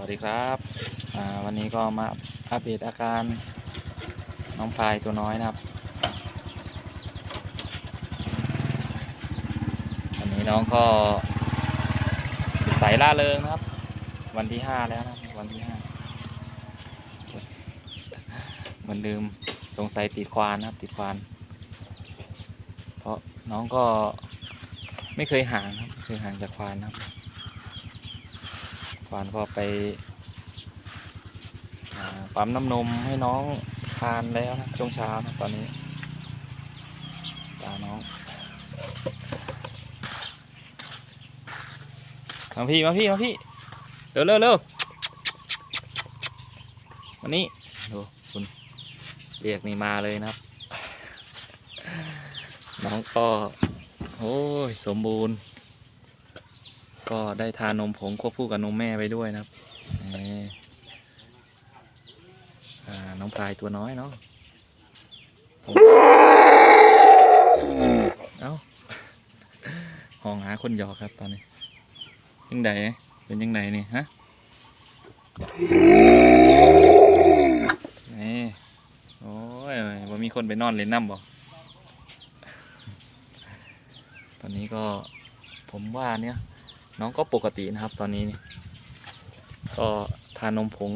วัสดีครับวันนี้ก็มาอัปเดตอาการน้องพายตัวน้อยนะครับวันนี้น้องก็ใสล่าเริงนะครับ วันที่ห้าแล้วนะครับวันที่ห้าเหมือนเดิมสงสัยติดควานนะครับ ติดควาน เพราะน้องก็ไม่เคยห่างครับไม่เคยห่างจากควานนะครับ วานก็ไปปั๊มน้ำนมให้น้องทานแล้วนะช่วงเช้านะตอนนี้ตาน้องมาพี่มาพี่มาพี่เร็วเร็วเร็ววันนี้ดูคุณเรียกนี่มาเลยนะครับ น้องก็โอ้ยสมบูรณ์ ก็ได้ทานนมผงควบคู่กับนมแม่ไปด้วยนะครับน้องพลายตัวน้อยเนาะเอ้าห้องหาคนหยอกครับตอนนี้ ยังไงเป็นยังไงนี่ฮะนี่โอ้ยว่ามีคนไปนอนเล่นน้ำบ่ตอนนี้ก็ผมว่าเนี่ย น้องก็ปกตินะครับ ตอนนี้ก็ทานนมผง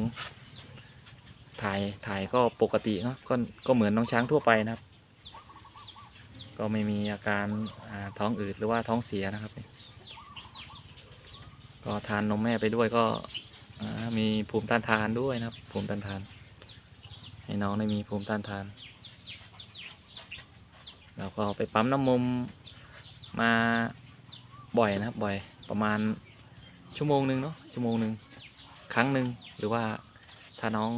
ถ่ายถ่ายก็ปกติเนาะก็ก็เหมือนน้องช้างทั่วไปนะครับ ก็ไม่มีอาการาท้องอืดหรือว่าท้องเสียนะครับ ก็ทานนมแม่ไปด้วยก็มีภูมิต้านทานด้วยนะครับ ภูมิต้านทาน ให้น้องได้มีภูมิต้านทานแล้วก็ไปปั๊มน้ำนมมาบ่อยนะครับบ่อย ประมาณชั่วโมงหนึ่งเนาะชั่วโมงหนึ่งครั้งหนึ่งหรือว่าถ้าน้อง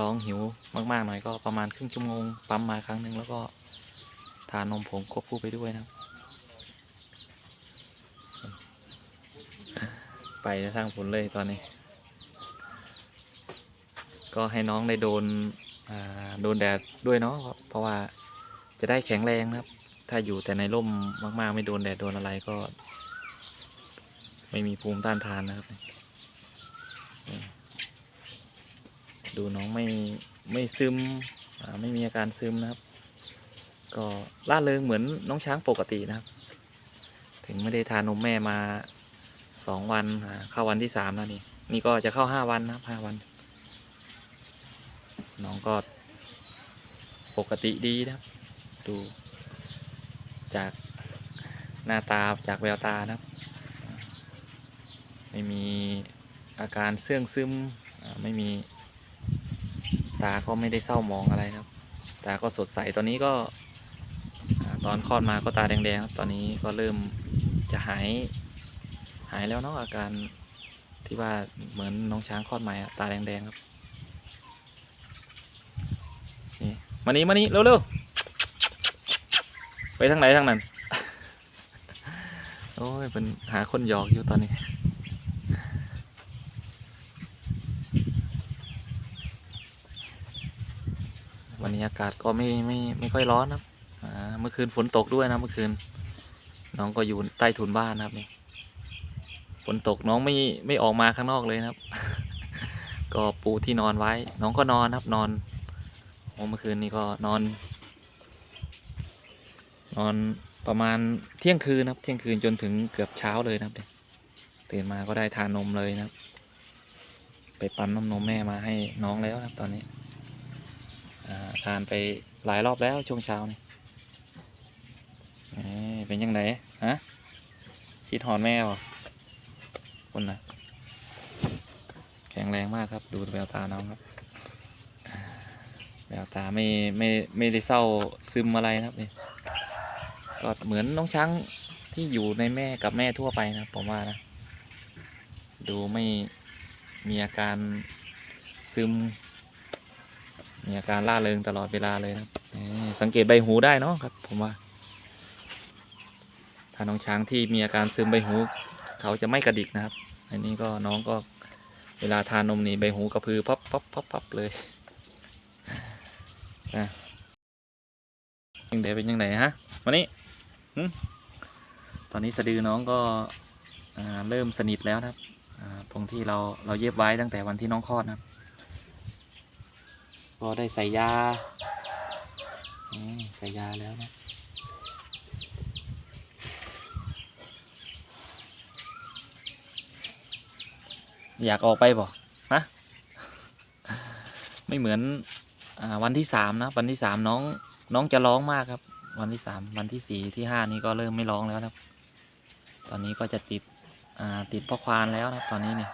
ร้องหิวมากๆหน่อยก็ประมาณครึ่งชั่วโมงปั๊มมาครั้งหนึ่งแล้วก็ทานนมผงควบคู่ไปด้วยนะครับ ไปทางผลเลยตอนนี้ ก็ให้น้องได้โดนอ่าโดนแดดด้วยเนาะเพราะว่าจะได้แข็งแรงนะครับ ถ้าอยู่แต่ในร่มมาก ๆ ไม่โดนแดดโดนอะไรก็ ไม่มีภูมิต้านทานนะครับ ดูน้องไม่ไม่ซึมไม่มีอาการซึมนะครับ ก็ล่าเริงเหมือนน้องช้างปกตินะครับ ถึงไม่ได้ทานนมแม่มาสองวันเข้าวันที่สามแล้วนี่นี่ก็จะเข้าห้าวันนะครับห้าวัน น้องก็ปกติดีนะครับ ดูจากหน้าตาจากแววตานะครับ ไม่มีอาการเสื่องซึมไม่มีตาก็ไม่ได้เศร้ามองอะไรครับ ตาก็สดใสตอนนี้ก็ตอนคลอดมาก็ตาแดงๆครับตอนนี้ก็เริ่มจะหายหายแล้วเนาะอาการที่ว่าเหมือนน้องช้างคลอดใหม่ตาแดงๆครับนี่มานี่มานี่เร็วๆไปทางไหนทางนั้น โอ้ยเป็นหาคนหยอกอยู่ตอนนี้ วันนี้อากาศก็ไม่ไม่ไม่ค่อยร้อนนะครับเมื่อคืนฝนตกด้วยนะเมื่อคืน น้องก็อยู่ใต้ถุนบ้านนะครับนี่ฝนตกน้องไม่ไม่ออกมาข้างนอกเลยนะครับ ก็ปูที่นอนไว้ น้องก็นอนนะครับนอนโอ้เมื่อคืนนี้ก็นอน นอนประมาณเที่ยงคืนนะครับ เที่ยงคืนจนถึงเกือบเช้าเลยนะครับเนี่ยตื่นมาก็ได้ทานนมเลยนะครับ ไปปั๊มน้ำนมแม่มาให้น้องแล้วนะครับตอนนี้ ทานไปหลายรอบแล้วช่วงเช้านี่เป็นยังไงฮะคิดหอนแม่หรอคนนะแข็งแรงมากครับ ดูแววตาน้องครับแววตาไม่ไม่ไม่ได้เศร้าซึมอะไรครับนี่ก็เหมือนน้องช้างที่อยู่ในแม่กับแม่ทั่วไปนะผมว่านะ ดูไม่มีอาการซึม มีอาการล่าเริงตลอดเวลาเลยนะครับสังเกตใบหูได้เนาะครับ ผมว่า ถ้าน้องช้างที่มีอาการซึมใบหู เขาจะไม่กระดิกนะครับ อันนี้ก็น้องก็เวลาทานนมนี่ใบหูกระพือพับพับพับพับเลยนะยังไงเป็นยังไงฮะวันนี้ตอนนี้สะดือน้องก็เริ่มสนิทแล้วนะครับตรงที่เราเราเย็บไว้ตั้งแต่วันที่น้องคลอดนะครับ ก็ได้ใส่ยาใส่ยาแล้วนะอยากออกไปบ่ฮะไม่เหมือนอวันที่สามนะ วันที่สามน้องน้องจะร้องมากครับ วันที่สามวันที่สี่ที่ห้านี้ก็เริ่มไม่ร้องแล้วครับ ตอนนี้ก็จะติดติดพ่อควานแล้วนะตอนนี้เนี่ย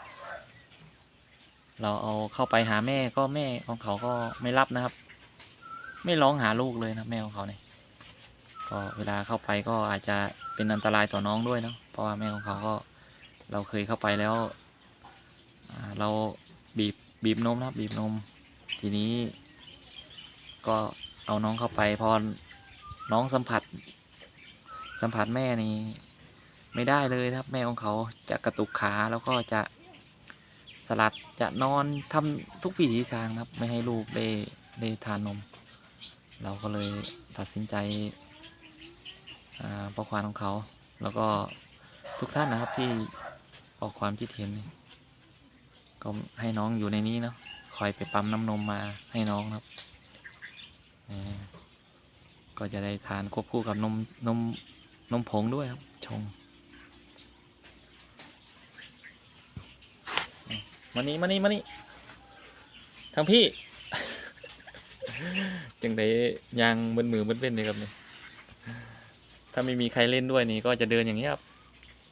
เราเอาเข้าไปหาแม่ก็แม่ของเขาก็ไม่รับนะครับ ไม่ร้องหาลูกเลยนะแม่ของเขาเนี่ยก็เวลาเข้าไปก็อาจจะเป็นอันตรายต่อน้องด้วยเนาะเพราะว่าแม่ของเขาก็เราเคยเข้าไปแล้วเราบีบบีบนมนะบีบนม ทีนี้ ก็เอาน้องเข้าไปพอน้องสัมผัส สัมผัสแม่นี่ไม่ได้เลยครับ แม่ของเขาจะกระตุกขาแล้วก็จะ สลัดจะนอนทำทุกวิถีทางครับ ไม่ให้ลูกได้ได้ทานนม เราก็เลยตัดสินใจอ่าประควานของเขา แล้วก็ทุกท่านนะครับที่ออกความคิดเห็นก็ให้น้องอยู่ในนี้เนาะคอยไปปั๊มน้ำนมมาให้น้องครับก็จะได้ทานควบคู่กับนมนมนมผงด้วยครับชงนี่ มานี่มานี่มานี่ทางพี่ จังไดยางมือมือเบิ้นเลยครับนี่ถ้าไม่มีใครเล่นด้วยนี่ก็จะเดินอย่างนี้ครับ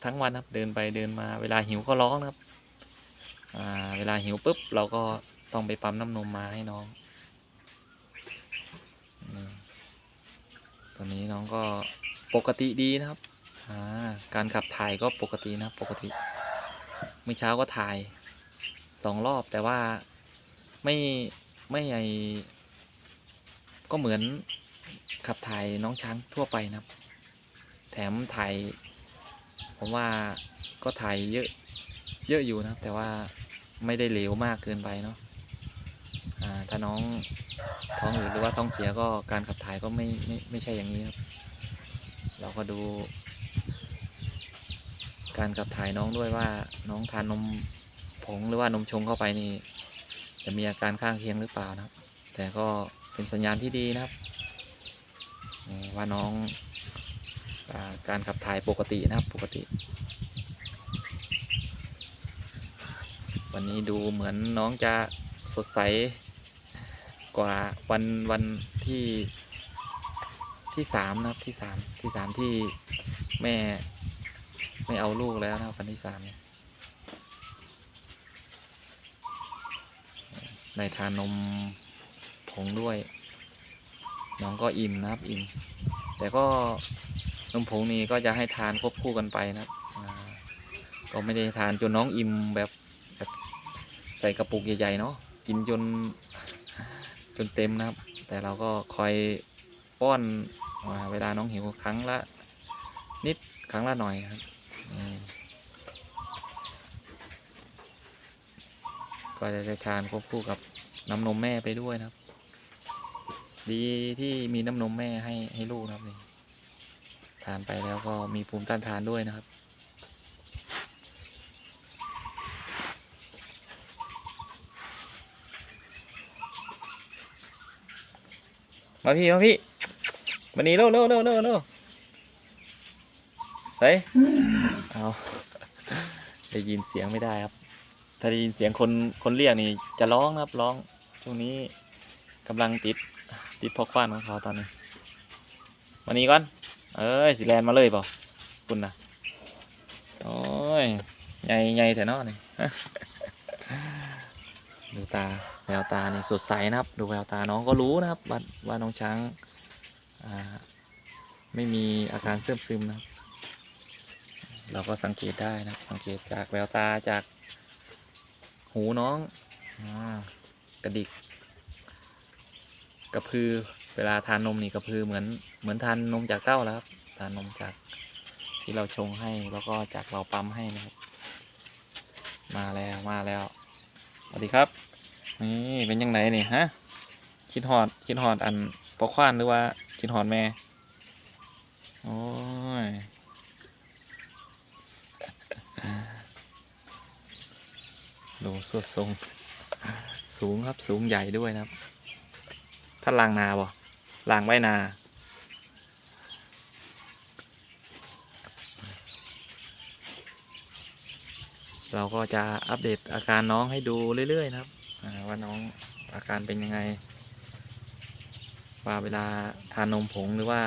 ทั้งวันครับเดินไปเดินมา เวลาหิวก็ร้องนะครับ อ่า เวลาหิวปุ๊บเราก็ต้องไปปั๊มน้ำนมมาให้น้องตอนนี้น้องก็ปกติดีนะครับ อ่า การขับถ่ายก็ปกตินะปกติ เมื่อเช้าก็ถ่าย สองรอบแต่ว่าไม่ไม่ไอก็เหมือนขับถ่ายน้องช้างทั่วไปนะครับ แถมถ่ายผมว่าก็ถ่ายเยอะเยอะอยู่นะครับ แต่ว่าไม่ได้เหลวมากเกินไปเนาะถ้าน้องท้องอืดหรือว่าท้องเสียก็การขับถ่ายก็ไม่ไม่ไม่ใช่อย่างนี้ครับ เราก็ดู การขับถ่ายน้องด้วยว่าน้องทานนม ผงหรือว่านมชงเข้าไปนี่ จะมีอาการข้างเคียงหรือเปล่านะครับ แต่ก็เป็นสัญญาณที่ดีนะครับ ว่าน้องอาการขับถ่ายปกตินะครับปกติ วันนี้ดูเหมือนน้องจะสดใสกว่าวันวันที่ที่สามนะครับที่สามที่สามที่แม่ไม่เอาลูกแล้วนะครับวันที่สามเนี่ย ได้ทานนมผงด้วย น้องก็อิ่มนะครับอิ่ม แต่ก็นมผงนี้ก็จะให้ทานควบคู่กันไปนะครับก็ไม่ได้ทานจนน้องอิ่มแบบแบบใส่กระปุกใหญ่ๆเนาะกินจนจนเต็มนะครับ แต่เราก็คอยป้อนเวลาน้องหิวครั้งละนิดครั้งละหน่อยครับ ก็จะได้ทานควบคู่กับน้ำนมแม่ไปด้วยนะครับ ดีที่มีน้ำนมแม่ให้ให้ลูกนะครับนี่ทานไปแล้วก็มีภูมิต้านทานด้วยนะครับมาพี่มาพี่วันนี้เร็วเร็วเร็วเร็วเร็วเฮ้ยเอาได้ยินเสียงไม่ได้ครับ ถ้าได้ยินเสียงคนคนเรียกนี่จะร้องนะครับร้องช่วงนี้กำลังติดติดพอกควานของเขาตอนนี้วันนี้ก่อน เอ้ยสิแลนมาเลยเปล่าคุณนะโอ้ยใหญ่ใหญ่แต่นอนี่ดูตาแววตานี่สดใสนะครับ ดูแววตาน้องก็รู้นะครับว่าว่าน้องช้างไม่มีอาการเสื่อมซึมนะครับ เราก็สังเกตได้นะสังเกตจากแววตาจาก หูน้องอกระดิก กระพือเวลาทานนมนี่กระพือเหมือนเหมือนทานนมจากเต้าแล้วครับ ทานนมจากที่เราชงให้แล้วก็จากเราปั๊มให้นะครับ มาแล้วมาแล้วสวัสดีครับ นี่เป็นยังไงนี่ฮะคิดหอดคิดหอดอันปอควานหรือว่าคิดหอดแม่ โอ้ย ดู สวดทรง สูงครับสูงใหญ่ด้วยนะครับ ถ้าลางนาบ่ลางไว้นาเราก็จะอัปเดตอาการน้องให้ดูเรื่อย ๆ นะครับว่าน้องอาการเป็นยังไง ว่าเวลาทานนมผงหรือว่า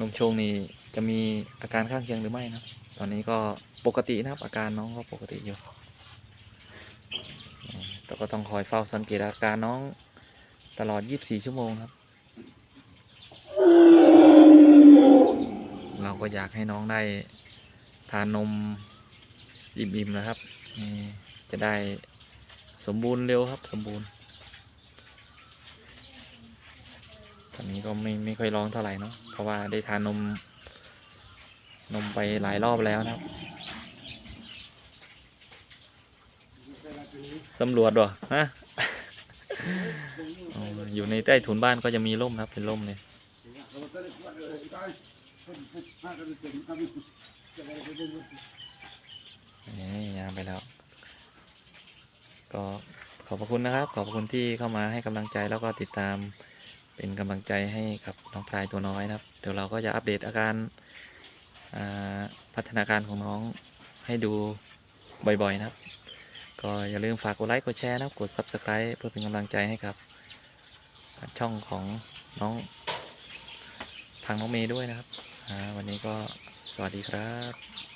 นมชงนี่จะมีอาการข้างเคียงหรือไม่นะตอนนี้ก็ปกตินะครับ อาการน้องก็ปกติอยู่ แต่ก็ต้องคอยเฝ้าสังเกตอาการน้องตลอด 24 ชั่วโมงครับ เราก็อยากให้น้องได้ทานนมอิ่มๆนะครับ จะได้สมบูรณ์เร็วครับ สมบูรณ์ ตอนนี้ก็ไม่ไม่ค่อยร้องเท่าไหร่เนาะ เพราะว่าได้ทานนมนมไปหลายรอบแล้วนะครับ สำรวจวะฮะอยู่ในใต้ถุนบ้านก็จะมีร่มครับเป็นร่มเลยนี่ยามไปแล้ว ก็ขอบพระคุณนะครับ ขอบพระคุณที่เข้ามาให้กำลังใจแล้วก็ติดตามเป็นกำลังใจให้กับน้องพลายตัวน้อยนะครับ เดี๋ยวเราก็จะอัปเดตอาการาพัฒนาการของน้องให้ดูบ่อยๆนะครับ ก็อย่าลืมฝากกดไลค์กดแชร์นะครับกด subscribe เพื่อเป็นกำลังใจให้กับ ช่องของน้องทางน้องเมย์ด้วยนะครับวันนี้ก็สวัสดีครับ